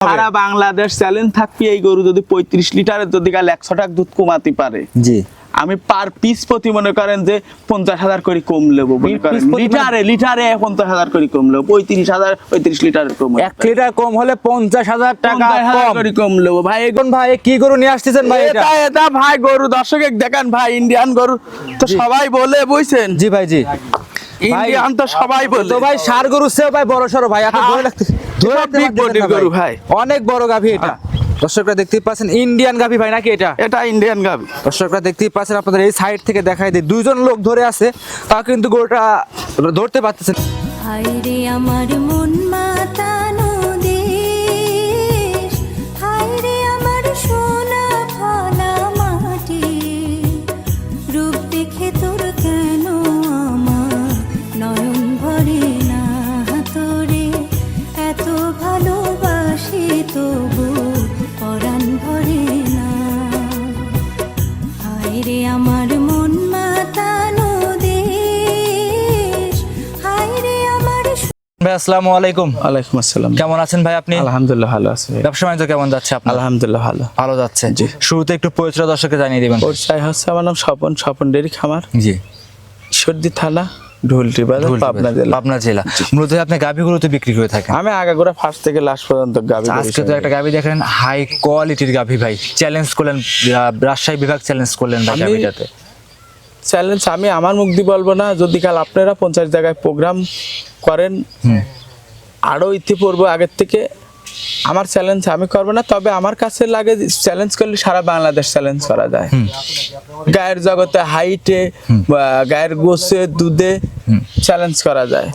সারা Bangladesh challenge থাকবে এই গরু যদি পঁয়ত্রিশ লিটারের যদি কাল একশো টাকা দুধ কমাতে পারে। জি। আমি পার পিস প্রতি মনে করেন যে পঞ্চাশ হাজার করে কম প্রতি লিটারে লিটারে পঞ্চাশ হাজার করে কম নেব। পঁয়ত্রিশ হাজার পঁয়ত্রিশ লিটার কম এক লিটার কম হলে পঞ্চাশ হাজার টাকা করে কম নেব। ভাই এখন ভাই কি গরু নিয়ে আসতেছেন ভাই এটা? এটা ভাই গরু দর্শক দেখান ভাই ইন্ডিয়ান গরু। তো সবাই বলে বুঝছেন? জি ভাই জি। ইন্ডিয়ান তো সবাই বলে। তো ভাই সার গরু ভাই বড় সরো ভাই। এত গরু ভাই। অনেক বড় গাভী এটা। দর্শকরা দেখতেই পাচ্ছেন ইন্ডিয়ান গাভী ভাই নাকি এটা? এটা ইন্ডিয়ান গাভি। দর্শকরা দেখতেই পাচ্ছেন আপনাদের এই সাইড থেকে দেখাই দিই। দুইজন লোক ধরে আছে তা কিন্তু গরুটা ধরতে পারতেছে না। আমার মন মাতানো ভাই আসসালামু আলাইকুম। ওয়ালাইকুম আসসালাম। কেমন আছেন ভাই আপনি? আলহামদুলিল্লাহ ভালো আছে ব্যবসা বাণিজ্য কেমন যাচ্ছে আপনার? আলহামদুলিল্লাহ ভালো। ভালো যাচ্ছে। শুরুতে একটু পরিচয় দর্শককে জানিয়ে দিবেন। পরিচয় হচ্ছে আমার নাম স্বপন স্বপন ডেরি খামার। জি। ঈশ্বরদী থানা ঢুলটি বাজার পাবনা জেলা। পাবনা জেলা। মূলত আপনি গাভীগুলোতে বিক্রি করে থাকেন। আমি আগাগোড়া ফার্স্ট থেকে লাস্ট পর্যন্ত গাবি আজকে তো একটা গাভী দেখেন হাই কোয়ালিটির গাভী ভাই। চ্যালেঞ্জ করলেন রাজশাহী বিভাগ চ্যালেঞ্জ করলেন ভাই গাভীটাতে। চ্যালেঞ্জ আমি আমার মুখ দিয়ে বলব না যদি কাল আপনারা পঞ্চাশ জায়গায় প্রোগ্রাম করেন আরও ইতিপূর্ব আগের থেকে আমার চ্যালেঞ্জ আমি করব না তবে আমার কাছে লাগে চ্যালেঞ্জ করলে সারা বাংলাদেশ চ্যালেঞ্জ করা যায়। গায়ের জগতে হাইটে গায়ের গোসে দুধে চ্যালেঞ্জ করা যায়।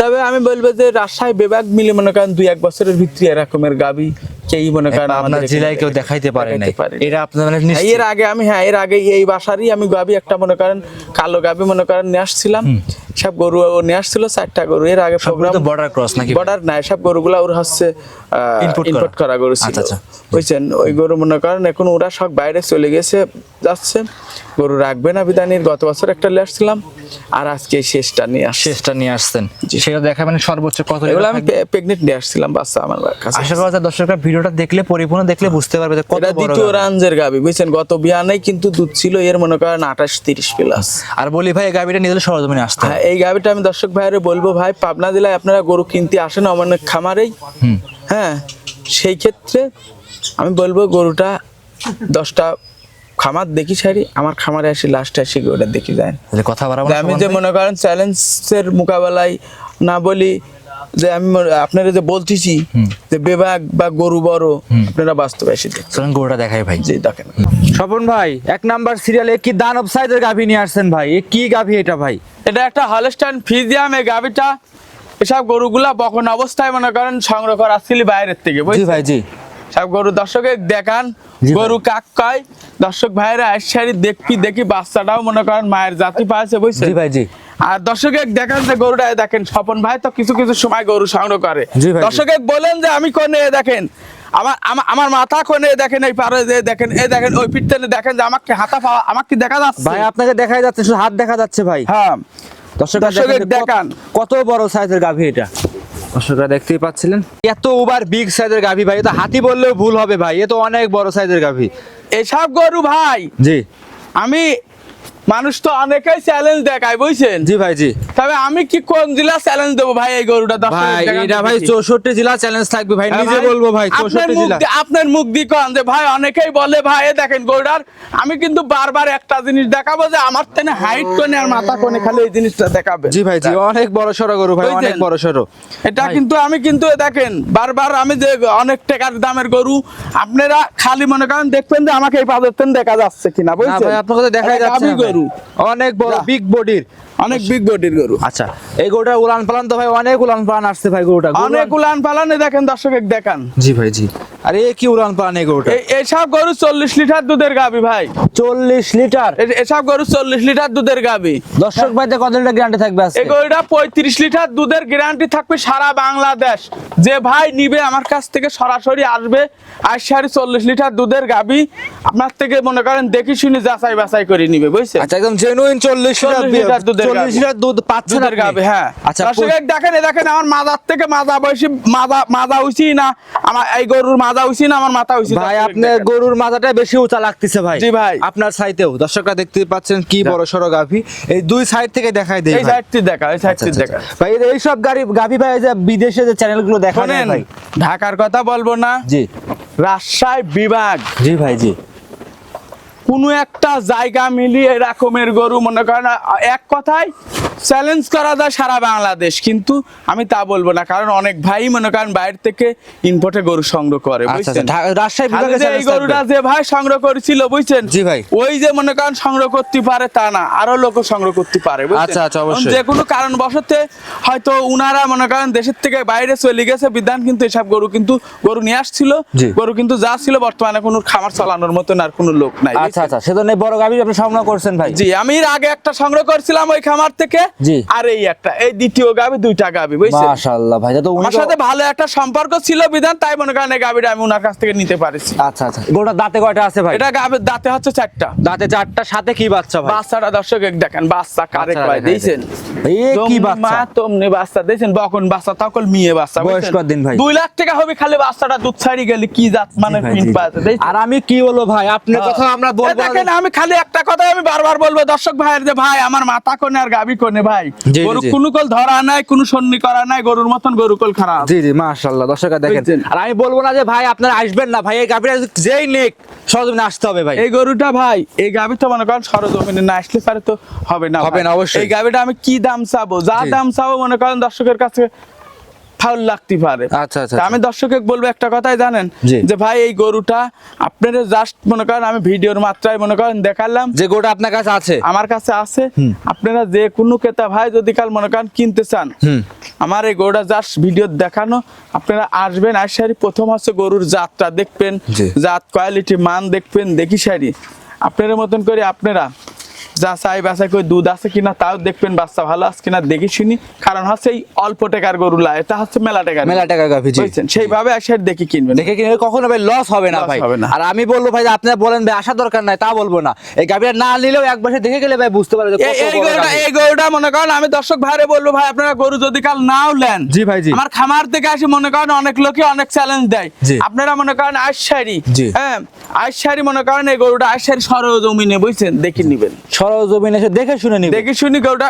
তবে আমি বলব যে রাজশাহী বিভাগ মিলে মনে করেন দুই এক বছরের ভিতরে এরকমের গাবি কেই মনে করেন আপনার জেলায় কেউ দেখাইতে পারে নাই। পারে আপনার মানে হ্যাঁ, এর আগে আমি হ্যাঁ এর আগে এই বাসারই আমি গাবি একটা মনে করেন কালো গাবি মনে করেন নিয়ে আসছিলাম। সব গরু ও নিয়ে আসছিল চারটা গরু। এর আগে তো border cross নাকি? বর্ডার নাই সব গরুগুলা ওর হচ্ছে Input করা। গরু ছিল। আচ্ছা, আচ্ছা। বুঝছেন? ওই গরু মনে করেন এখন ওরা সব বাইরে চলে গেছে যাচ্ছে। গরু রাখবে না বিদানির গত বছর একটা নিয়ে আসছিলাম। আর আজকে শেষটা নিয়ে আসছে। শেষটা নিয়ে আসছেন। সেটা দেখাবেন সর্বোচ্চ কত এগুলো আমি? প্রেগনেন্ট নিয়ে আসছিলাম বাচ্চা আমার কাছে। আশা করা যায় দর্শকরা ভিডিওটা দেখলে পরিপূর্ণ দেখলে বুঝতে পারবে যে কত বড় দ্বিতীয়। রাঞ্জের গাবি বুঝছেন? গত বিয়ানেই কিন্তু দুধ ছিল এর মনে করেন আঠাশ তিরিশ প্লাস। আর বলি ভাই এই গাভীটা নিজের সরজমিনে আসতে। হ্যাঁ। এই গাবিটা আমি দর্শক ভাইরে বলব ভাই পাবনা জেলায় আপনারা গরু কিনতে আসেন আমার খামারেই। হ্যাঁ সেই ক্ষেত্রে আমি বলব গরুটা দশটা খামার দেখি সারি আমার খামারে আসি লাস্টে আসি ওটা দেখি যায়। তাহলে কথা বাড়াবো যে আমি যে মনে করেন চ্যালেঞ্জের মোকাবেলায় না বলি যে আমি আপনারা যে বলতেছি যে বিভাগ বা গরু বড় আপনারা বাস্তবে এসে দেখছেন গরুটা দেখাই ভাই। যে দেখেন। স্বপন ভাই এক নাম্বার সিরিয়ালে কি দানব সাইজের গাভী নিয়ে আসছেন ভাই? এ কি গাভী এটা ভাই? এটা একটা হলস্টাইন ফিজিয়াম এই গাবিটা এসব গরুগুলা বখন অবস্থায় মনে করেন সংগ্রহ করা আসছিলি বাইরের থেকে জি ভাই জি। সব গরু দর্শকে দেখান। গরু কাক কয়? দর্শক ভাইরা দেখি বাচ্চাটাও মনে করেন মায়ের জাতি বুঝছেন? ভাই জি। আর দর্শকে দেখান যে গরুটা দেখেন স্বপন ভাই তো কিছু কিছু সময় গরু সংগ্রহ করে। দর্শকে বলেন যে আমি কোনে দেখেন আমার আমার মাথা কোনে দেখেন এই পারে যে দেখেন এই দেখেন ওই পিঠতেনে দেখেন যে আমাকে হাতা পাওয়া আমাকে দেখা যাচ্ছে? ভাই আপনাকে দেখা যাচ্ছে শুধু হাত দেখা যাচ্ছে ভাই। হ্যাঁ। কত- দেখান। কত বড় সাইজের গাভী এটা। দর্শকরা দেখতেই পাচ্ছিলেন। এত ওভার বিগ সাইজের গাভী ভাই তো হাতি বললেও ভুল হবে ভাই এ তো অনেক বড় সাইজের গাভী। এসব গরু ভাই জি। আমি মানুষ তো অনেকেই চ্যালেঞ্জ দেখায় বুঝছেন? জি ভাই জি। তবে আমি কি কোন জেলা চ্যালেঞ্জ দেবো ভাই এই গরুটা? ভাই এটা ভাই দেখি। চৌষট্টি জেলা চ্যালেঞ্জ থাকবে ভাই নিজে বলব ভাই চৌষট্টি জেলা। আপনার মুখ দিয়ে কন যে ভাই অনেকেই বলে ভাই দেখেন গরুটার আমি কিন্তু বারবার একটা জিনিস দেখাবো যে আমার তেনে হাইট কোনে আর মাথা কোনে খালি এই জিনিসটা দেখাবে। জি ভাই জি অনেক বড় সড়ো গরু ভাই অনেক বড় সড়ো। এটা কিন্তু আমি কিন্তু দেখেন বারবার আমি যে অনেক টাকার দামের গরু আপনারা খালি মনে করেন দেখবেন যে আমাকে এই পাদের দেখা যাচ্ছে কিনা বুঝছেন? ভাই আপনাকে তো দেখাই যাচ্ছে। গরু। অনেক বড় বিগ বডির অনেক বিগ বডির গরু। আচ্ছা এই গরুটা উলান পালান তো ভাই অনেক উলান পালান আসছে ভাই গরুটা। অনেক উলান পালানে দেখেন দর্শক দেখান। জি ভাই জি। আরে কি উড়ান পান গরুটা এসব গরু চল্লিশ লিটার দুধের গাবি ভাই। চল্লিশ লিটার? এসব গরু চল্লিশ লিটার দুধের গাবি। দর্শক ভাইতে কত লিটার গ্যারান্টি থাকবে এই গরুটা পঁয়ত্রিশ লিটার দুধের গ্যারান্টি থাকবে সারা বাংলাদেশ। যে ভাই নিবে আমার কাছ থেকে সরাসরি আসবে আর সাড়ে চল্লিশ লিটার দুধের গাবি। আপনার থেকে মনে করেন দেখি শুনি যাচাই বাছাই করে নিবে বুঝছেন আচ্ছা একদম জেনুইন চল্লিশ লিটার দুধের চল্লিশ লিটার দুধ পাচ্ছেন? গাবে হ্যাঁ। আচ্ছা দর্শক দেখেন দেখেন আমার মাজার থেকে মাজা বয়সী মাজা মাজা উচি না। আমার এই গরুর মাজা উচি না আমার মাথা ভাই আপনার গরুর মাথাটা বেশি উঁচা লাগতেছে ভাই। জি ভাই। আপনার সাইতেও দর্শকরা দেখতে পাচ্ছেন কি বড় সড়ো গাভী। এই দুই সাইড থেকে দেখাই দেই এই সাইডটি দেখা এই আচ্ছা, সাইডটি আচ্ছা, দেখা। আচ্ছা। ভাই এই সব গাড়ি গাভী ভাই যে বিদেশে যে চ্যানেলগুলো দেখা যায় ভাই। ঢাকার কথা বলব না। জি। রাজশাহী বিভাগ। জি ভাই জি। কোনো একটা জায়গা মিলিয়ে এরকমের গরু মনে করেন এক কথায় চ্যালেঞ্জ করা যায় সারা বাংলাদেশ কিন্তু আমি তা বলব না কারণ অনেক ভাই মনে করেন বাইরে থেকে ইনপোর্টে গরু সংগ্রহ করে আচ্ছা বুঝছেন আচ্ছা রাজশাহী এই গরুটা যে ভাই সংগ্রহ করেছিল বুঝছেন জি ভাই। ওই যে মনে করেন সংগ্রহ করতে পারে তা না আরও লোক সংগ্রহ করতে পারে আচ্ছা, আচ্ছা, অবশ্যই। যে কোনো কারণ বসতে হয়তো উনারা মনে করেন দেশের থেকে বাইরে চলে গেছে বিধান কিন্তু এসব গরু কিন্তু গরু নিয়ে আসছিল গরু কিন্তু যা ছিল বর্তমানে কোনো খামার চালানোর মতন আর কোনো লোক নাই আচ্ছা আচ্ছা সেজন্য বড় গাভী আপনি সংগ্রহ করছেন ভাই জি আমি এর আগে একটা সংগ্রহ করছিলাম ওই খামার থেকে। আর এই একটা এই দ্বিতীয় গাবি দুইটা গাবি বুঝছেন? মাশাআল্লাহ ভাই তো আমার সাথে ভালো একটা সম্পর্ক ছিল বিধান তাই মনে করেন এই গাবিটা আমি ওনার কাছ থেকে নিতে পারিছি। আচ্ছা আচ্ছা। গরুটা দাঁতে কয়টা আছে ভাই? এটা গাবির দাঁতে হচ্ছে চারটা। দাঁতে চারটা সাথে কি বাচ্চা ভাই? বাচ্চাটা দর্শক এক দেখেন বাচ্চা কারে কয় দিয়েছেন দেন। কি বাচ্চা? মা তমনি বাচ্চা দিয়েছেন বকন বাচ্চা তখন মেয়ে বাচ্চা বয়স বুঝছেন? কতদিন ভাই? দুই লাখ টাকা হবে খালি বাচ্চাটা দুধ ছাড়ি গেলে কি জাত মানে? আর আমি কি বলব ভাই? আপনার কথা আমরা বলব। দেখেন আমি খালি একটা কথাই আমি বারবার বলব দর্শক ভাইয়ের যে ভাই আমার মাথা কোনে আর গাবি কোনে ভাই। জি, জি, গরু। কোনো কল ধরা নাই কোনো সন্নি করা নাই গরুর মতন গরু কল খারাপ। জি জি মাশাআল্লাহ দর্শক দেখেন। আর আমি বলব না যে ভাই আপনারা আসবেন না ভাই এই গাভীটা যেই নেক সরজমিনে আসতে হবে ভাই। এই গরুটা ভাই এই গাবি তো মনে করেন সরজমিনে না আসলে পারে তো হবে না হবে না, অবশ্যই। এই গাবিটা আমি কি দাম চাবো? যা দাম চাবো মনে করেন দর্শকের কাছে ফাউল লাগতে পারে। আচ্ছা, আচ্ছা, আমি দর্শকে বলব একটা কথাই জানেন। যে ভাই এই গরুটা আপনারা জাস্ট মনে করেন আমি ভিডিওর মাত্রায় মনে করেন দেখালাম। যে গরুটা আপনার কাছে আছে। আমার কাছে আছে। আপনারা যে কোনো ক্রেতা ভাই যদি কাল মনে করেন কিনতে চান আমার এই গরুটা জাস্ট ভিডিও দেখানো। আপনারা আসবেন আসারি প্রথম হচ্ছে গরুর জাতটা দেখবেন। জাত কোয়ালিটি মান দেখবেন দেখি সারি। আপনাদের মতন করে আপনারা যা চাই বাসাই করে দুধ আছে কিনা তাও দেখবেন বাচ্চা ভালো আছে কিনা দেখি শুনি। কারণ হচ্ছে এই অল্প টাকার গরু লা এটা হচ্ছে মেলা টাকার মেলা টাকা গাভী জি। বুঝছেন? সেইভাবে আসার দেখি কিনবেন। দেখে কিনে কখনো ভাই লস হবে না ভাই। আর আমি বলব ভাই আপনারা বলেন ভাই আসা দরকার নাই তা বলব না। এই গাভীটা না নিলেও এক বছর দেখে গেলে ভাই বুঝতে পারে যে এই গরুটা এই গরুটা মনে করেন আমি দর্শক ভাইরে বলব ভাই আপনারা গরু যদি কাল নাও নেন জি ভাই, জি। আমার খামার থেকে আসি মনে করেন অনেক লোকে অনেক চ্যালেঞ্জ দেয়। আপনারা মনে করেন জি। হ্যাঁ আইসারি মনে করেন এই গরুটা আইসারি সরজমিনে বুঝছেন? দেখে নিবেন। সরজমিন এসে দেখে শুনে নিবে। দেখে শুনি গরুটা।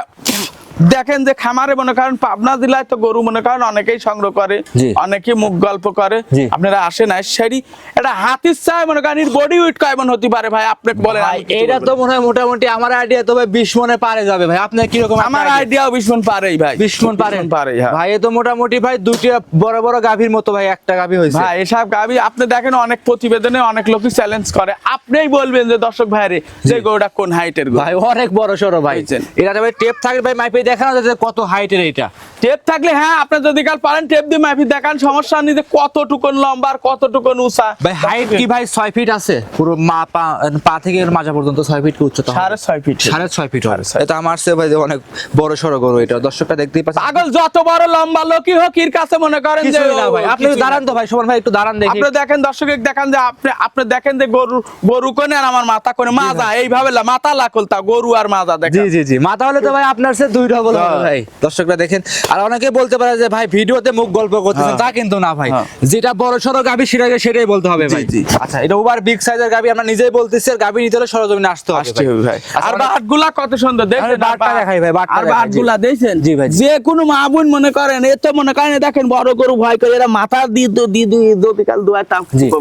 দেখেন যে খামারে মনে করেন পাবনা জেলায় তো গরু মনে করেন অনেকেই সংগ্রহ করে। অনেকেই মুখ গল্প করে। আপনারা আসেন আইসারি এটা হাতির চাই মনে করেন বডি ওয়েট কেমন হতে পারে ভাই? আপনি বলেন ভাই এটা তো মনে হয় মোটামুটি আমার আইডিয়া তো ভাই বিশ মনে পারে যাবে ভাই। আপনার কীরকম আমার আইডিয়াও বিস্মন পারেই ভাই। বিশ মন পারেন? পারে হ্যাঁ। ভাই এ তো মোটামুটি ভাই দুটি বড় বড় গাভীর মতো ভাই একটা গাভী হয়েছে। ভাই এসব গাভী আপনি দেখেন অনেক প্রতিবেদনে অনেক লোকই চ্যালেঞ্জ করে। আপনিই বলবেন যে দর্শক ভাইরে যে গরুটা কোন হাইটের ভাই অনেক বড় সড়ো ভাই। এটা ভাই টেপ থাকবে ভাই মাইপে দেখানো যাচ্ছে কত হাইটের এটা টেপ থাকলে হ্যাঁ আপনি যদি কাল পারেন টেপ দিয়ে মাফি দেখান সমস্যা নেই যে কতটুকুন লম্বা আর কতটুকুন উঁচা ভাই হাইট কি ভাই ছয় ফিট আছে? পুরো মা পা পা থেকে মাজা পর্যন্ত ছয় ফিট কি উচ্চতা হবে? সাড়ে ছয় ফিট সাড়ে ছয় ফিট হবে। সাড়ে এটা আমার সে ভাই অনেক বড় সড়ো গরু এটা। দর্শকটা দেখতেই পাচ্ছে পাগল যত বড় লম্বা লোকই হোক এর কাছে মনে করেন যে না ভাই। আপনি দাঁড়ান তো ভাই সমান ভাই একটু দাঁড়ান দেখি। আপনি দেখেন দর্শক দেখান যে আপনি আপনি দেখেন যে গরু গরু কোনে আর আমার মাথা কোনে মাজা এইভাবে লা- মাথা লাকলতা গরু আর মাজা জি দেখেন জি জি। মাথা হলে তো ভাই আপনার সে দুই ডবল। ভাই। দর্শকরা দেখেন আর অনেকে বলতে পারে যে ভাই ভিডিওতে মুখ গল্প করতেছেন। হ্যাঁ। তা কিন্তু না ভাই। হ্যাঁ। যেটা বড় সড়ো গাবি সেটাকে সেটাই বলতে হবে ভাই। আচ্ছা এটা ওভার বিগ সাইজের গাবি আমরা নিজেই বলতেছি আর গাবি নিতে হলে সরজমিনে আসতে হবে ভাই। আর বাটগুলা কত সুন্দর দেখেন বাটটা দেখাই ভাই, বাটটা আর। বাটগুলা দেখছেন? জি ভাই, যে কোনো মা বোন মনে করেন এ তো মনে করেন দেখেন বড় গরু ভয় করে এরা মাথা দিয়ে দু দি দুই দু কাল দুয়া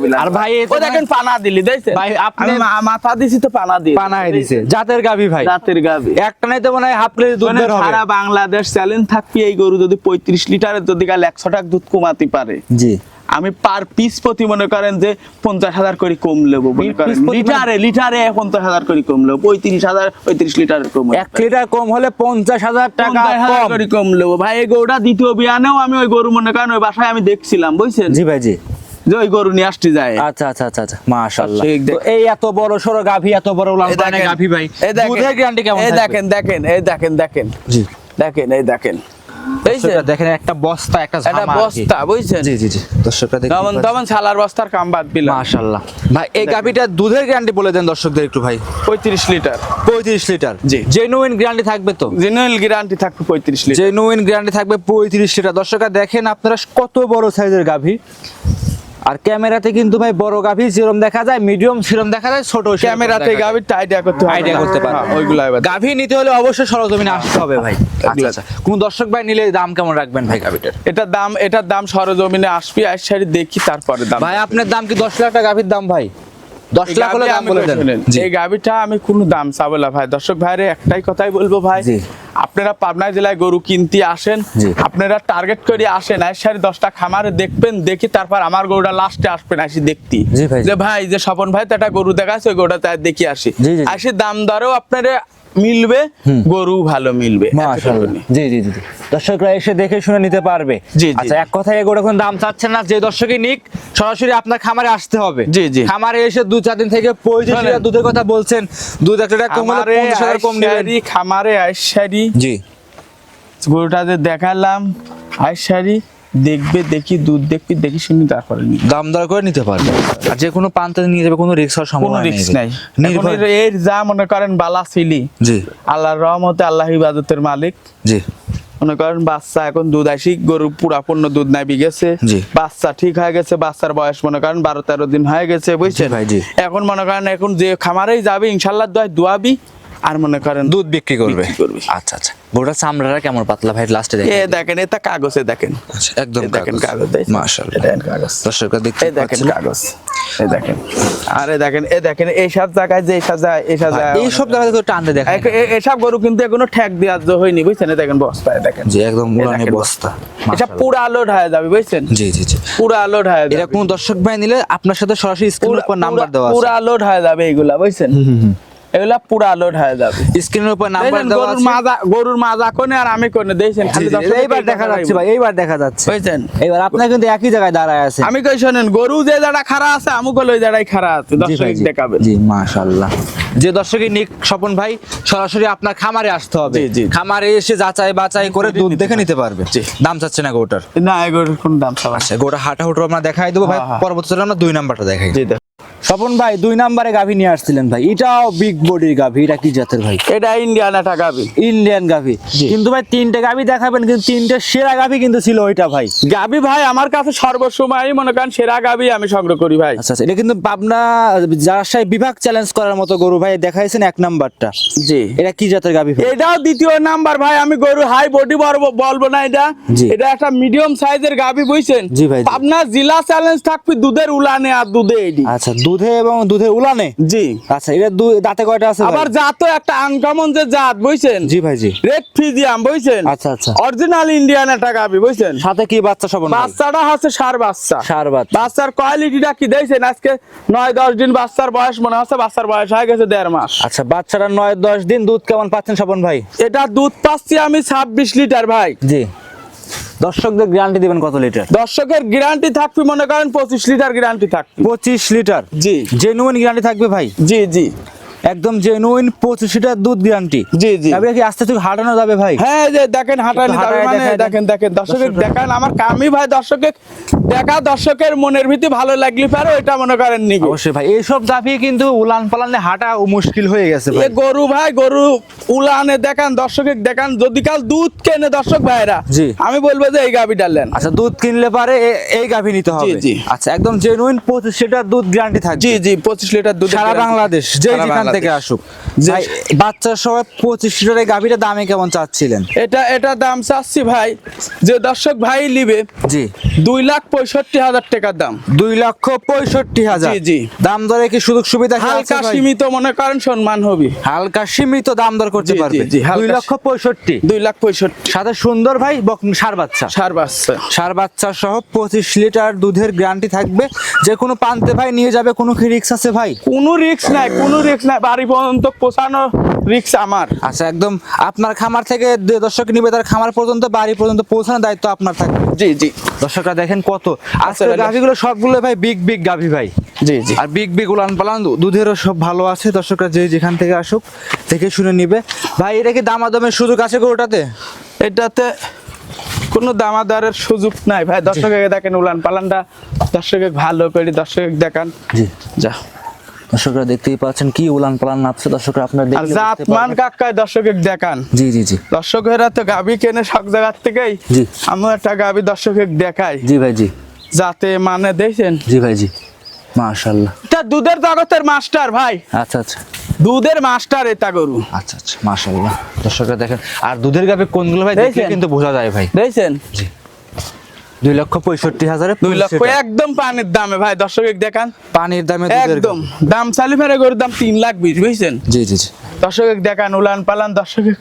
লাগে। আর ভাই ও দেখেন পানা দিলি দেখছেন? ভাই, আপনি- মাথা দিছি তো পানা দিয়ে পানায় দিছে। জাতের গাবি ভাই। জাতের গাবি একটা নাই তো মনে হয় হাফ প্লেট দুধ মানে বের হবে। সারা বাংলাদেশ চ্যালেঞ্জ থাকবে এই গরু যদি পঁয়ত্রিশ লিটারের যদি কাল একশো টাকা দুধ কমাতে পারে জি। আমি পার পিস প্রতি মনে করেন যে পঞ্চাশ হাজার করে কম মনে করেন। মানে- লিটারে লিটারে পঞ্চাশ হাজার করে কম নেব পঁয়ত্রিশ হাজার পঁয়ত্রিশ লিটারের কম এক লিটার কম হলে পঞ্চাশ হাজার টাকা কম। করে কম নেব। ভাই এই গরুটা দ্বিতীয় বিয়ানেও আমি ওই গরু মনে করেন ওই বাসায় আমি দেখছিলাম বুঝছেন? জি ভাই জি। যে ওই গরু নিয়ে আসতে যায়। আচ্ছা আচ্ছা আচ্ছা আচ্ছা মাশাআল্লাহ। দেখ- এই এত বড় সরো গাভী এত বড় দেখেন, গাভী ভাই এই দেখেন, গ্যারান্টি কেমন এই দেখেন দেখেন এই দেখেন দেখেন। জি। দেখেন এই দেখেন। দেখেন একটা বস্তা একটা। বস্তা বুঝছেন? জি জি জি। দর্শকরা বস্তার কাম বাদ দিলাম। মাশাআল্লাহ। ভাই এই গাভীটা দুধের গ্যারান্টি বলে দেন দর্শকদের একটু ভাই। পঁয়ত্রিশ লিটার। পঁয়ত্রিশ লিটার। জি। জেনুইন গ্যারান্টি থাকবে তো? গ্যারান্টি থাকবে পঁয়ত্রিশ লিটার। জেনুইন গ্যারান্টি থাকবে পঁয়ত্রিশ লিটার। দর্শকরা দেখেন আপনারা কত বড় সাইজের গাভী। আর ক্যামেরাতে কিন্তু ভাই বড় গাভি সেরম দেখা যায় মিডিয়াম সেরম দেখা যায় ছোট ক্যামেরাতে গাভি যায়। আইডিয়া করতে আইডিয়া করতে পারবে। হ্যাঁ, ওইগুলো এবার গাভী নিতে হলে অবশ্যই সরজমিনে আসতে হবে ভাই। আচ্ছা আচ্ছা। কোন দর্শক ভাই নিলে দাম কেমন রাখবেন ভাই গাভিটার? এটা দাম এটার দাম সরজমিনে আসবি আর দেখি তারপরে দাম। ভাই আপনার দাম কি দশ লাখ টাকা গাভির দাম ভাই? দশ লাখ হলে দাম বলে দেন। এই গাবিটা আমি কোনো দাম চাবো না ভাই। দর্শক ভাইরে একটাই কথাই বলব ভাই। আপনারা পাবনা জেলায় গরু কিনতে আসেন আপনারা টার্গেট করে আসেন আইসারি দশটা খামারে দেখবেন দেখি তারপর আমার গরুটা লাস্টে আসবেন আসি দেখতি। ভাই, যে ভাই যে স্বপন ভাই তো একটা গরু দেখাচ্ছে ওই গরুটা তাই দেখি আসি। আসি দাম দরেও আপনারা মিলবে গরু ভালো মিলবে জি জি জি। দর্শকরা এসে দেখে শুনে নিতে পারবে। জি। আচ্ছা এক কথায় এগুলো এখন দাম চাচ্ছেন না যে দর্শকই নিক সরাসরি আপনার খামারে আসতে হবে। জি, জি। খামারে এসে দু চার দিন থেকে পঁয়ত্রিশ দুধের কথা বলছেন দুধ একটা কম কম খামারে আইসারি। জি। গরুটা যে দেখালাম আইসারি। দেখবে দেখি দুধ দেখবি দেখি শুনি তারপরে। দাম দর করে নিতে পারবে। আর যে কোনো প্রান্তে নিয়ে যাবে কোনো রিক্স হওয়ার কোনো সম্ভাবনা রিস্ক নাই। এখন নির্ভর এর- যা মনে করেন বালা ছিলি জি। আল্লাহর রহমতে আল্লাহ ইবাদতের মালিক। জি। মনে করেন বাচ্চা এখন দুধ আসি গরু পুরাপূর্ণ দুধ নাই গেছে। বাচ্চা ঠিক হয়ে গেছে বাচ্চার বয়স মনে করেন বারো তেরো দিন হয়ে গেছে বুঝছেন? এখন মনে করেন এখন যে খামারেই যাবি ইনশাল্লাহ দোয়াবি। আর মনে করেন দুধ বিক্রি করবে? আচ্ছা আচ্ছা। গোটা চামড়াটা কেমন পাতলা? ভাই লাস্টে এ দেখেন। দেখেন এটা কাগজে দেখেন। আচ্ছা, একদম দেখেন কাগজ। মাশাআল্লাহ। এটা দেখেন কাগজ। দর্শকরা দেখতে দেখেন কাগজ এই দেখেন। আরে দেখেন এই দেখেন এইসব জায়গায় যে এইসব জায়গায় এইসব জায়গায় এই সব জায়গা থেকে টানতে দেখেন এক- এ- এসব গরু কিন্তু এখনও ঠ্যাক দেওয়া য- হয়নি বুঝছেন? এই দেখেন বস্তায় দেখেন। জি একদম এই বস্তা। এটা। পুরা লোড হয়ে যাবে বুঝছেন? জি জি জি। পুরা লোড হয়ে যাবে। এটা কোন দর্শক ভাই নিলে আপনার সাথে সরাসরি স্ক্রিনের উপর নাম্বার দেওয়া আছে। পুরা লোড হয়ে যাবে এগুলা বুঝছেন? এগুলা পুরা লোড হয়ে যাবে। স্ক্রিনের উপর নাম্বার দেখেন, দেওয়া গরুর মাজা গরুর মাজা কোনে আর আমি কোনে? খালি এইবার দেখা যাচ্ছে ভাই এইবার দেখা যাচ্ছে। বুঝছেন? এবার আপনার কিন্তু একই জায়গায় দাঁড়ায় আছে আমি কই শোনেন গরু যে জায়গা আছে আমি কই ওই জায়গায় আছে দর্শক ভাই, জি। মাশাআল্লাহ। যে দর্শকই নিক স্বপন ভাই সরাসরি আপনার খামারে আসতে হবে। খামারে এসে যাচাই বাছাই করে দুধ দেখে নিতে পারবে। দাম চাচ্ছে না গোটার না এগুলোর কোন দাম সব আচ্ছা গোটা হাঁটা হুটো আমরা দেখাই দেবো ভাই। হ্যাঁ, হ্যাঁ। পরবর্তীতে আমরা দুই নাম্বারটা দেখাই। স্বপন ভাই দুই নাম্বারে গাভী নিয়ে আসছিলেন ভাই। এটাও বিগ বডির গাভী এটা কি জাতের ভাই? এটা ইন্ডিয়ান একটা গাবি ইন্ডিয়ান গাভী। কিন্তু ভাই তিনটে গাভী দেখাবেন কিন্তু তিনটে সেরা গাভী কিন্তু ছিল ওইটা ভাই। গাবি ভাই আমার কাছে সর্বসময় মনে করেন সেরা গাবি আমি সংগ্রহ করি ভাই। আচ্ছা আচ্ছা এটা কিন্তু পাবনা রাজশাহী বিভাগ চ্যালেঞ্জ করার মতো গরু ভাই দেখাইছেন এক নাম্বারটা। জি। এটা কি জাতের গাভী ভাই? এটাও দ্বিতীয় নাম্বার ভাই আমি গরু হাই বডি বলব না এটা। এটা একটা মিডিয়াম সাইজের গাবি বুঝছেন? জি ভাই, পাবনা জেলা চ্যালেঞ্জ থাকবে দুধের উলানে আর দুধে এডি আচ্ছা দুধে এবং দুধে উলানে? জি। আচ্ছা এটা দাঁতে কয়টা আছে? আবার জাতও একটা আনকমন যে জাত বুঝছেন? জি ভাই জি। রেড ফিজিয়াম বুঝছেন? আচ্ছা, আচ্ছা। অরিজিনাল ইন্ডিয়ান একটা গাবি বুঝছেন? সাথে কি বাচ্চা সবন ভাই? বাচ্চাটা হচ্ছে সার বাচ্চা। সার বাচ্চা। বাচ্চার কোয়ালিটিটা কি দেখছেন? আজকে নয় দশ দিন বাচ্চার বয়স মনে হচ্ছে বাচ্চার বয়স হয়ে গেছে দেড় মাস। আচ্ছা বাচ্চারা নয় দশ দিন দুধ কেমন পাচ্ছেন স্বপন ভাই? এটা দুধ পাচ্ছি আমি ছাব্বিশ লিটার ভাই। জি। দর্শকদের গ্যারান্টি দিবেন কত লিটার দর্শকের গ্যারান্টি থাকবে মনে করেন পঁচিশ লিটার গ্যারান্টি থাকবে। পঁচিশ লিটার জি। জেনুইন গ্যারান্টি থাকবে ভাই? জি জি। একদম জেনুইন পঁচিশ লিটার দুধ গ্যারান্টি জি জি। তবে কি আস্তে আস্তে হাঁটানো যাবে ভাই? হ্যাঁ যে দেখেন হাঁটানি যাবে মানে দেখেন দেখেন দর্শকের দেখান আমার কামই ভাই দর্শকের দেখা দর্শকের মনের ভিতরে ভালো লাগলে পারো এটা মনে করেন নিবি অবশ্যই ভাই এইসব গাভি কিন্তু উলান পালানে হাঁটা মুশকিল হয়ে গেছে এ ভাই গরু ভাই গরু উলানে দেখান দর্শকের দেখান যদি কাল দুধ কেনে দর্শক ভাইরা জি। আমি বলব যে এই গাবি ডালেন আচ্ছা দুধ কিনলে পারে এই গাভি নিতে হবে। জি। আচ্ছা একদম জেনুইন পঁচিশ লিটার দুধ গ্যারান্টি থাকবে। জি জি পঁচিশ লিটার দুধ সারা বাংলাদেশ যে যেখান থেকে আসুক। যে- ভাই, বাচ্চার সবাই পঁচিশ লিটারের গাভিটা দামে কেমন চাচ্ছিলেন? এটা এটা দাম চাচ্ছি ভাই যে দর্শক ভাই নিবে জি। দুই লাখ পঁয়ষট্টি হাজার টাকার দাম। দুই লক্ষ পঁয়ষট্টি হাজার। জি। দাম দরে কি সুযোগ সুবিধা হালকা সীমিত মনে করেন সম্মান হবে। হালকা সীমিত দাম দর করতে পারবে। দুই লক্ষ পঁয়ষট্টি। দুই লাখ পঁয়ষট্টি। সাথে সুন্দর ভাই ষাঁড় বাচ্চা। সার বাচ্চা। সার বাচ্চা সহ পঁচিশ লিটার দুধের গ্যারান্টি থাকবে। যে কোনো পান্তে ভাই নিয়ে যাবে কোনো কি রিক্স আছে ভাই? কোনো রিক্স নাই কোনো রিক্স নাই। বাড়ি পর্যন্ত পৌঁছানো রিক্স আমার। আচ্ছা একদম আপনার খামার থেকে দর্শক নিবে তার খামার পর্যন্ত বাড়ি পর্যন্ত পৌঁছানোর দায়িত্ব আপনার থাকবে। জি জি। দর্শকরা দেখেন কত। ভাই। গাভিগুলো সবগুলো ভাই বিগ বিগ গাভি ভাই। জি জি। আর বিগ বিগ উলান পালান দুধেরও সব ভালো আছে। দর্শকরা যে যেখান থেকে আসুক দেখে শুনে নিবে। ভাই এটা কি দামাদামের সুযোগ আছে গরুটাতে? এটাতে কোনো দামাদারের সুযোগ নাই ভাই। দর্শকে দেখেন উলান পালানটা দর্শকে ভালো করে দর্শক দেখান। জি। যা। দর্শকরা দেখতেই পাচ্ছেন কি উলান পালান নাচছে। দর্শকরা আপনারা আর দেখলে জাত বুঝতে মান পারবেন। কাকায় দর্শকে দেখান। জি জি জি। দর্শকেরা তো গাবি কেনে সব জায়গার থেকেই। জি। আমি একটা গাবি দর্শকে দেখাই। জি ভাই জি। যাতে মানে দেখছেন জি ভাই জি। মাশাআল্লাহ। তা দুধের জগতের মাস্টার ভাই। আচ্ছা আচ্ছা। দুধের মাস্টার এটা গরু। আচ্ছা আচ্ছা। মাশাআল্লাহ। দর্শকরা দেখেন। আর দুধের গাবে কোনগুলো ভাই দেখলে? কিন্তু বোঝা যায় ভাই। দেখছেন দুই লক্ষ পঁয়ষট্টি হাজারে দুই লক্ষ একদম পানির দামে ভাই দর্শকে দেখান। পানির দামে একদম। দাম চালি ফেরে গরুর দাম তিন লাখ বিশ বুঝছেন? জি জি জি। দর্শকে দেখান উলান পালান দর্শকে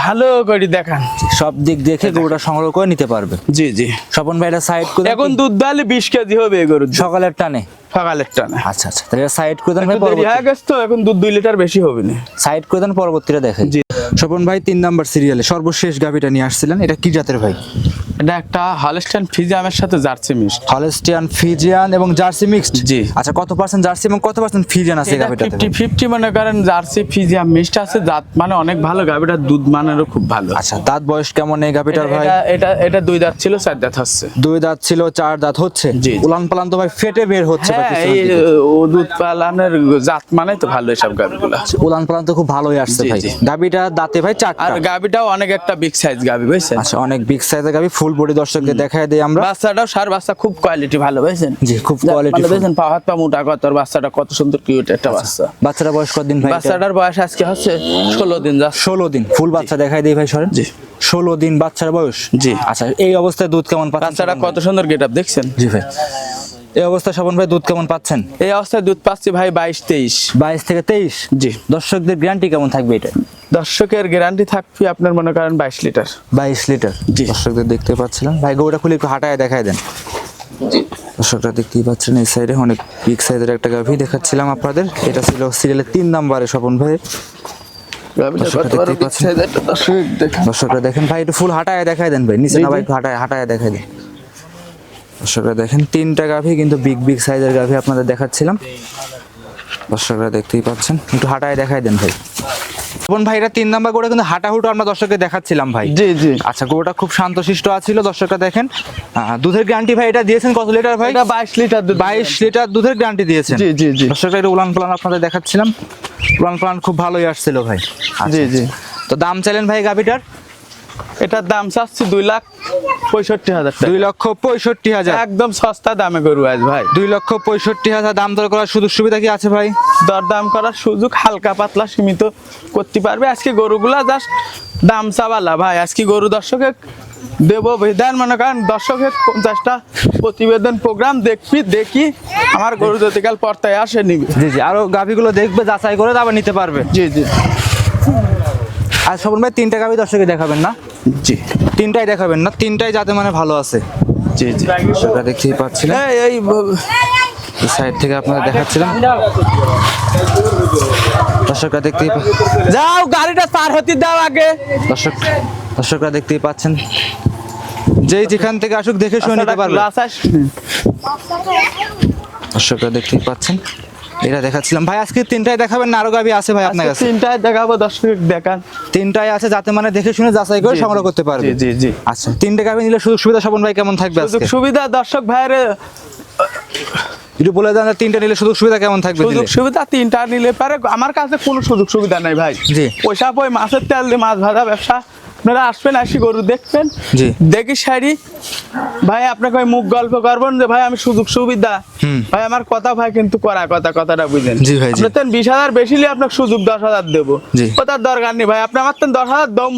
ভালো করে দেখান। সব দিক দেখে গরুটা সংগ্রহ করে নিতে পারবে। জি জি। স্বপন ভাই এটা সাইড করে এখন দুধ দালে বিশ কেজি হবে এই গরুর সকালের টানে? সকালের টানে। আচ্ছা আচ্ছা। তাহলে সাইড করে দেন তো এখন দুধ দুই লিটার বেশি হবে না। সাইড করে দেন পরবর্তীটা দেখেন। জি। স্বপন ভাই তিন নাম্বার সিরিয়ালে সর্বশেষ গাভিটা নিয়ে আসছিলেন। এটা কি জাতের ভাই? এটা একটা হলস্টাইন ফিজিয়ামের সাথে জার্সি মিক্সড হলেস্টিয়ান ফিজিয়ান এবং জার্সি মিক্সড জি। আচ্ছা কত পার্সেন্ট জার্সি এবং কত পার্সেন্ট ফিজিয়ান আছে গাভিটাতে? ফিফটি ফিফটি মনে করেন জার্সি ফিজিয়াম মিক্সড আছে জাত মানে অনেক ভালো গাভিটার দুধ মানেরও খুব ভালো। আচ্ছা দাঁত বয়স কেমন এই গাভিটার ভাই? এটা এটা দুই দাঁত ছিল চার দাঁত হচ্ছে। দুই দাঁত ছিল চার দাঁত হচ্ছে? জি। উলান পালান তো ভাই ফেটে বের হচ্ছে হ্যাঁ এই দুধ পালানের জাত মানে তো ভালো এসব গাভিগুলো। উলান পালান তো খুব ভালোই আসছে ভাই। গাভিটা দাঁতে ভাই চারটা। আর গাভিটাও অনেক একটা বিগ সাইজ গাভি বুঝছেন? আচ্ছা অনেক বিগ সাইজের গাভি ফুল বডি দর্শককে দেখায় দেই আমরা। বাচ্চাটাও সার বাচ্চা খুব কোয়ালিটি ভালো বুঝছেন? জি খুব কোয়ালিটি ভালো বুঝছেন? পা হাত পা মোটা কত বাচ্চাটা কত সুন্দর কিউট একটা বাচ্চা। বাচ্চাটা বয়স কতদিন ভাই বাচ্চাটার বয়স আজকে হচ্ছে ষোলো দিন যা ষোলো দিন। ফুল বাচ্চা দেখায় দেই ভাই সরেন। জি। ষোলো দিন বাচ্চার বয়স? জি। আচ্ছা এই অবস্থায় দুধ কেমন পাচ্ছেন বাচ্চাটা কত সুন্দর গেট আপ দেখছেন? জি ভাই। এই অবস্থায় স্বপন ভাই দুধ কেমন পাচ্ছেন? এই অবস্থায় দুধ পাচ্ছি ভাই বাইশ তেইশ। বাইশ থেকে তেইশ? জি। দর্শকদের গ্যারান্টি কেমন থাকবে এটা? দর্শকের গ্যারান্টি থাকবে আপনার মনে করেন বাইশ লিটার। বাইশ লিটার? জি। দর্শকদের দেখতে পাচ্ছিলাম। ভাই গরুটা খুলে একটু হাঁটায় দেখায় দেন। দর্শকরা দেখতেই পাচ্ছেন এই সাইডে অনেক বিগ সাইজের একটা গাভি দেখাচ্ছিলাম আপনাদের। এটা ছিল সিরিয়ালের তিন নাম্বারে স্বপন ভাই। দর্শকরা। দেখেন। ভাই একটু ফুল হাঁটায় দেখায় দেন ভাই। নিচে না ভাই। একটু হাঁটায় হাঁটায় দেখায় দেন। দর্শকরা দেখেন তিনটা গাভি কিন্তু বিগ বিগ সাইজের গাভি আপনাদের দেখাচ্ছিলাম। দর্শকরা দেখতেই পাচ্ছেন। একটু হাঁটায় দেখাই দেন ভাই। স্বপন ভাই তিন নাম্বার করে কিন্তু হাঁটাহুটো আমরা দর্শককে দেখাচ্ছিলাম ভাই। জি জি। আচ্ছা গরুটা খুব শান্তশিষ্ট আছিল দর্শকরা দেখেন। দুধের গ্যারান্টি ভাই এটা দিয়েছেন কত লিটার ভাই? এটা বাইশ লিটার দুধ বাইশ লিটার দুধের গ্যারান্টি দিয়েছেন। জি, জি, জি। দর্শকরা এটা উলান পালান আপনাদের দেখাচ্ছিলাম। উলান পালান খুব ভালোই আসছিল ভাই। আচ্ছা, জি। জি তো দাম চাইলেন ভাই গাভিটার? এটার দাম চাচ্ছি দুই লাখ পঁয়ষট্টি হাজার দুই লক্ষ পঁয়ষট্টি হাজার। একদম সস্তা দামে গরু আজ ভাই। দুই লক্ষ পঁয়ষট্টি হাজার। দাম দর করার সুযোগ সুবিধা কি আছে ভাই? দরদাম করার সুযোগ হালকা পাতলা সীমিত করতে পারবে। আজকে গরুগুলা জাস্ট দাম চাবালা ভাই। আজকে গরু দর্শকে দেব বিধান মনে করেন দর্শকের পঞ্চাশটা প্রতিবেদন প্রোগ্রাম দেখবি দেখি আমার গরু যদি কাল পর্তায় আসে নিবি। জি জি। আরও গাভিগুলো দেখবে যাচাই করে আবার নিতে পারবে। জি জি। আর স্বপন ভাই তিনটা গাভি দর্শকে দেখাবেন না। জি। তিনটাই দেখাবেন না তিনটাই যাতে মানে ভালো আছে। জি জি। দর্শকরা দেখতেই পাচ্ছিলেন এই এই সাইড থেকে আপনারা দেখাচ্ছিলাম দর্শকরা দেখতেই যাও গাড়িটা পার হতে দাও আগে। দর্শক দর্শকরা দেখতেই পাচ্ছেন। যেই যেখান থেকে আসুক দেখে শুনে নিতে পারবে। দর্শকরা দেখতেই পাচ্ছেন। এটা দেখাচ্ছিলাম। ভাই আজকে তিনটাই দেখাবেন না? আরও গাবি আছে ভাই আপনার কাছে? তিনটায় দেখাবো দর্শক দেখান। তিনটাই আছে যাতে মানে দেখে শুনে যাচাই করে সংগ্রহ করতে পারবে। জি জি আচ্ছা তিনটে গাবি নিলে সুযোগ সুবিধা স্বপন ভাই কেমন থাকবে আজকে? সুবিধা দর্শক ভাইরে একটু বলে দেন তিনটে নিলে সুযোগ সুবিধা কেমন থাকবে সুযোগ সুবিধা তিনটা নিলে পারে আমার কাছে কোনো সুযোগ সুবিধা নাই ভাই। জি। পয়সা পয় মাছের তেল দিয়ে মাছ ভাজা ব্যবসা আপনারা আসবেন আসি গরু দেখবেন। দেখি শাড়ি। ভাই আপনাকে ওই মুখ গল্প করবেন যে ভাই আমি সুযোগ সুবিধা। ভাই আমার কথা ভাই কিন্তু করা কথা কথাটা বুঝেন। জি ভাই, জি। বিশ হাজার বেশি নিয়ে আপনাকে সুযোগ দশ হাজার দেবো। ওটার দরকার নেই ভাই। আপনি আমার তেন দশ হাজার দম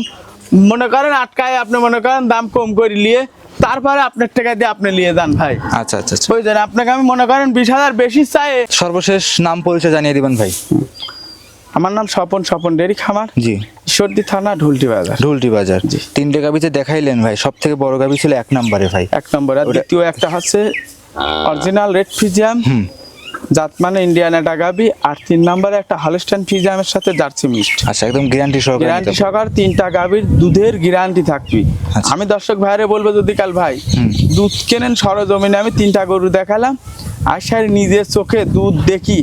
মনে করেন আটকায় আপনি মনে করেন দাম কম করে নিয়ে তারপরে আপনার টাকা দিয়ে আপনি নিয়ে যান ভাই। আচ্ছা আচ্ছা আচ্ছা। বুঝলেন? আপনাকে আমি মনে করেন বিশ হাজার বেশি চাই। সর্বশেষ নাম পরিচয় জানিয়ে দিবেন ভাই। আমার নাম স্বপন স্বপন ডেরি খামার। জি। সর্দি থানা ঢুলটি বাজার। ঢুলটি বাজার। জি। তিনটে গাবিতে দেখাইলেন ভাই সব থেকে বড় গাবি ছিল এক নম্বরে ভাই। এক নম্বরে আর দ্বিতীয় একটা হচ্ছে অরিজিনাল রেড ফিজিয়াম। জাত মানে ইন্ডিয়ান একটা গাবি আর তিন নম্বরে একটা হলস্টাইন ফিজামের সাথে জার্সি মিক্সড। আচ্ছা একদম গ্যারান্টি সহকারে গ্যারান্টি। সহকার তিনটা গাভীর দুধের গ্যারান্টি থাকবে। আচ্ছা। আমি দর্শক ভাইরে বলব যদি কাল ভাই দুধ কেনেন সরজমিনে আমি তিনটা গরু দেখালাম। আসার নিজের চোখে দুধ দেখি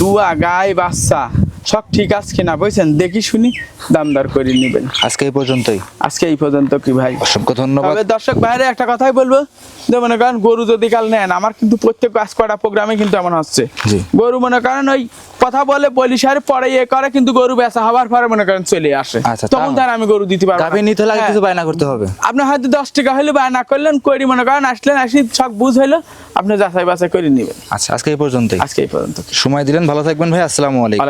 দুয়া গায়ে বাচ্চা। সব ঠিক আছে কিনা বুঝছেন? দেখি শুনি দামদার করে নেবেন। আজকে এই পর্যন্তই। আজকে এই পর্যন্ত কি ভাই? অসংখ্য ধন্যবাদ। তবে দর্শক বাইরে একটা কথাই বলব যে মনে করেন গরু যদি কাল নেন আমার কিন্তু প্রত্যেক কাজ করা প্রোগ্রামে কিন্তু এমন হচ্ছে। গরু মনে করেন ওই কথা বলে বলিসার পরে ইয়ে করে কিন্তু গরু বেচা হওয়ার পরে মনে করেন চলে আসে। আচ্ছা, তখন তার আমি গরু দিতে পারব না। গাভী নিতে হলে আগে হ্যাঁ। কিছু বায়না করতে হবে। আপনি হয়তো দশ টাকা হলে বায়না করলেন করি মনে করেন আসলেন আসি সব বুঝ হইল আপনি যাচাই বাছাই করে নেবেন। আচ্ছা আজকে এই পর্যন্তই। আজকে এই পর্যন্ত। সময় দিলেন ভালো থাকবেন ভাই আসসালামু আলাইকুম।